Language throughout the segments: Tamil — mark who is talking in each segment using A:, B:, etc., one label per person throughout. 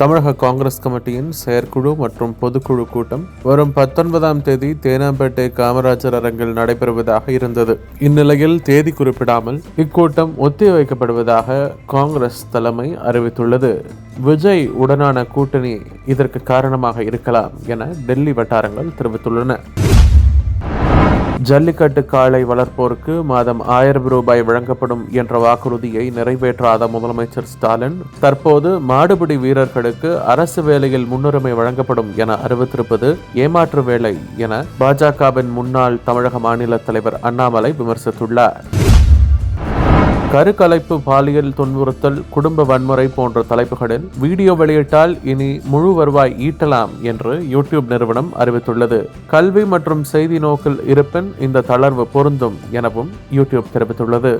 A: தமிழக காங்கிரஸ் கமிட்டியின் செயற்குழு மற்றும் பொதுக்குழு கூட்டம் வரும் பத்தொன்பதாம் தேதி தேனாம்பேட்டை காமராஜர் அரங்கில் நடைபெறுவதாக இருந்தது. இந்நிலையில் தேதி குறிப்பிடாமல் இக்கூட்டம் ஒத்திவைக்கப்படுவதாக காங்கிரஸ் தலைமை அறிவித்துள்ளது. விஜய் உடனான கூட்டணி இதற்கு காரணமாக இருக்கலாம் என டெல்லி வட்டாரங்கள் தெரிவித்துள்ளன. ஜல்லிக்கட்டு காளை வளர்ப்போருக்கு மாதம் ஆயிரம் ரூபாய் வழங்கப்படும் என்ற வாக்குறுதியை நிறைவேற்றாத முதலமைச்சர் ஸ்டாலின் தற்போது மாடுபிடி வீரர்களுக்கு அரசு வேலையில் முன்னுரிமை வழங்கப்படும் என அறிவித்திருப்பது ஏமாற்று வேலை என பாஜகவின் முன்னாள் தமிழக மாநில தலைவர் அண்ணாமலை விமர்சித்துள்ளார். கருக்கலைப்பு பாலியல் துன்புறுத்தல் குடும்ப வன்முறை போன்ற தலைப்புகளில் வீடியோ வெளியிட்டால் இனி முழு வருவாய் ஈட்டலாம் என்று யூடியூப் நிறுவனம் அறிவித்துள்ளது. கல்வி மற்றும் செய்தி நோக்கில் இருப்பின் இந்த தளர்வு பொருந்தும் எனவும் யூடியூப் தெரிவித்துள்ளது.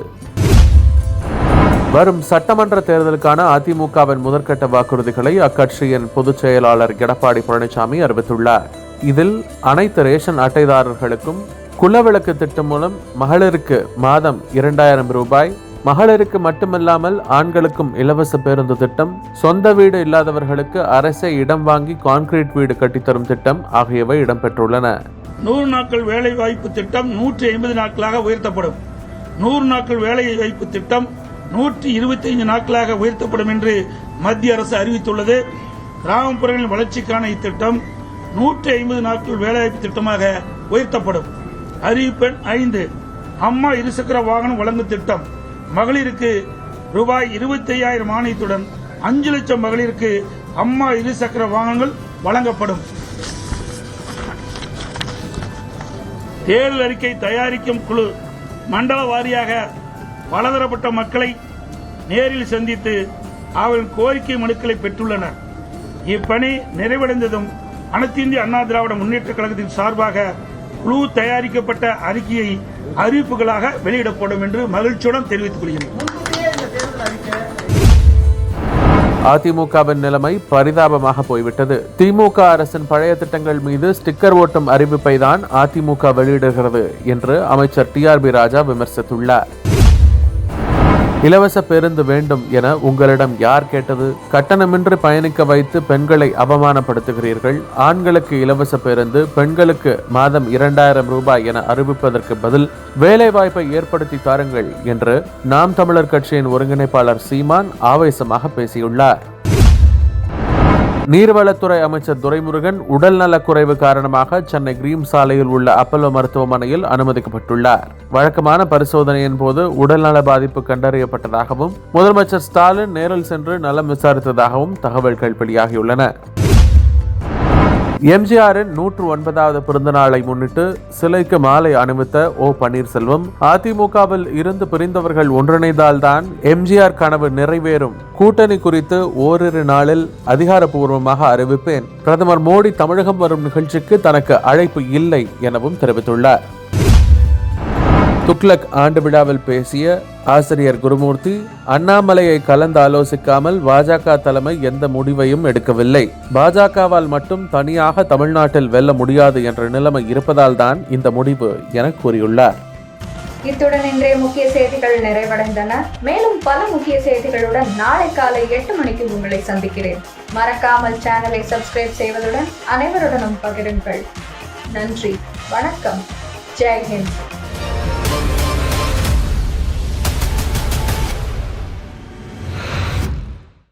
A: வரும் சட்டமன்ற தேர்தலுக்கான அதிமுகவின் முதற்கட்ட வாக்குறுதிகளை அக்கட்சியின் பொதுச் செயலாளர் எடப்பாடி பழனிசாமி அறிவித்துள்ளார். இதில் அனைத்து ரேஷன் அட்டைதாரர்களுக்கும் குலவிளக்கு திட்டம் மூலம் மகளிருக்கு மாதம் இரண்டாயிரம் ரூபாய் மகளிருக்கு மட்டுமில்லாமல் ஆண்களுக்கும் இலவச பேருந்து திட்டம் சொந்த வீடு இல்லாதவர்களுக்கு அரசே இடம் வாங்கி கான்கிரீட் வீடு கட்டித்தரும் திட்டம் ஆகியவை இடம்பெற்றுள்ளன.
B: நூறு நாட்கள் வேலை வாய்ப்பு திட்டம் நூற்றி ஐம்பது நாட்களாக உயர்த்தப்படும். நூறு நாட்கள் வேலை வாய்ப்பு திட்டம் நூற்றி இருபத்தி ஐந்து நாட்களாக உயர்த்தப்படும் என்று மத்திய அரசு அறிவித்துள்ளது. கிராமப்புறங்களின் வளர்ச்சிக்கான இத்திட்டம் நூற்றி ஐம்பது நாட்கள் வேலைவாய்ப்பு திட்டமாக உயர்த்தப்படும். அறிவிப்பெண் ஐந்து. அம்மா இருசக்கர வாகனம் வழங்கும் திட்டம் மகளிருக்கு ரூபாய் இருபத்தி ஐயாயிரம் மானியத்துடன் அஞ்சு லட்சம் மகளிருக்கு அம்மா இருசக்கர வாகனங்கள் வழங்கப்படும். தேர்தல் அறிக்கை தயாரிக்கும் குழு மண்டல வாரியாக பலதரப்பட்ட மக்களை நேரில் சந்தித்து அவர்கள் கோரிக்கை மனுக்களை பெற்றுள்ளனர். இப்பணி நிறைவடைந்ததும் அனைத்து இந்திய அண்ணா திராவிட முன்னேற்ற கழகத்தின் சார்பாக குழு தயாரிக்கப்பட்ட அறிக்கையை அறிவிப்புகளாக வெளியிடப்படும் என்று மகிழ்ச்சியுடன் தெரிவித்துக் கொள்கிறேன்.
A: அதிமுகவின் நிலைமை பரிதாபமாக போய்விட்டது. திமுக அரசின் பழைய திட்டங்கள் மீது ஸ்டிக்கர் ஓட்டும் அறிவிப்பை தான் அதிமுக வெளியிடுகிறது என்று அமைச்சர் டி ஆர் பி ராஜா விமர்சித்துள்ளார். இலவச பேருந்து வேண்டும் என உங்களிடம் யார் கேட்டது? கட்டணமின்றி பயணிக்க வைத்து பெண்களை அவமானப்படுத்துகிறீர்கள். ஆண்களுக்கு இலவச பேருந்து பெண்களுக்கு மாதம் இரண்டாயிரம் ரூபாய் என அறிவிப்பதற்கு பதில் வேலைவாய்ப்பை ஏற்படுத்தி தாருங்கள் என்று நாம் தமிழர் கட்சியின் ஒருங்கிணைப்பாளர் சீமான் ஆவேசமாக பேசியுள்ளார். நீர்வளத்துறை அமைச்சர் துரைமுருகன் உடல் நலக்குறைவு காரணமாக சென்னை கிரீம் சாலையில் உள்ள அப்பல்லோ மருத்துவமனையில் அனுமதிக்கப்பட்டுள்ளார். வழக்கமான பரிசோதனையின் போது உடல்நல பாதிப்பு கண்டறியப்பட்டதாகவும் முதலமைச்சர் ஸ்டாலின் நேரில் சென்று நலம் விசாரித்ததாகவும் தகவல்கள் வெளியாகியுள்ளன. எம்ஜிஆரின் நூற்று ஒன்பதாவது பிறந்த நாளை முன்னிட்டு சிலைக்கு மாலை அணிவித்த ஓ பன்னீர்செல்வம் அதிமுகவில் இருந்து பிரிந்தவர்கள் ஒன்றிணைந்தால்தான் எம்ஜிஆர் கனவு நிறைவேறும். கூட்டணி குறித்து ஓரிரு நாளில் அதிகாரப்பூர்வமாக அறிவிப்பேன். பிரதமர் மோடி தமிழகம் வரும் நிகழ்ச்சிக்கு தனக்கு அழைப்பு இல்லை எனவும் தெரிவித்துள்ளார். துக்ளக் ஆண்டு விழாவில் பேசிய ஆசிரியர் குருமூர்த்தி அண்ணாமலையை கலந்து ஆலோசிக்காமல் பாஜக தலைமை எந்த முடிவையும் எடுக்கவில்லை. பாஜகவால் மட்டும் தனியாக தமிழ்நாட்டில் வெல்ல முடியாது என்ற நிலைமை இருப்பதால் தான் இந்த முடிவு என கூறியுள்ளார்.
C: இத்துடன் இன்றைய முக்கிய செய்திகள் நிறைவடைந்தன. மேலும் பல முக்கிய செய்திகளுடன் நாளை காலை எட்டு மணிக்கு உங்களை சந்திக்கிறேன். மறக்காமல் சேனலை சப்ஸ்கிரைப் செய்வதுடன் அனைவருடனும் பகிருங்கள். நன்றி. வணக்கம். ஜெய்ஹிந்த்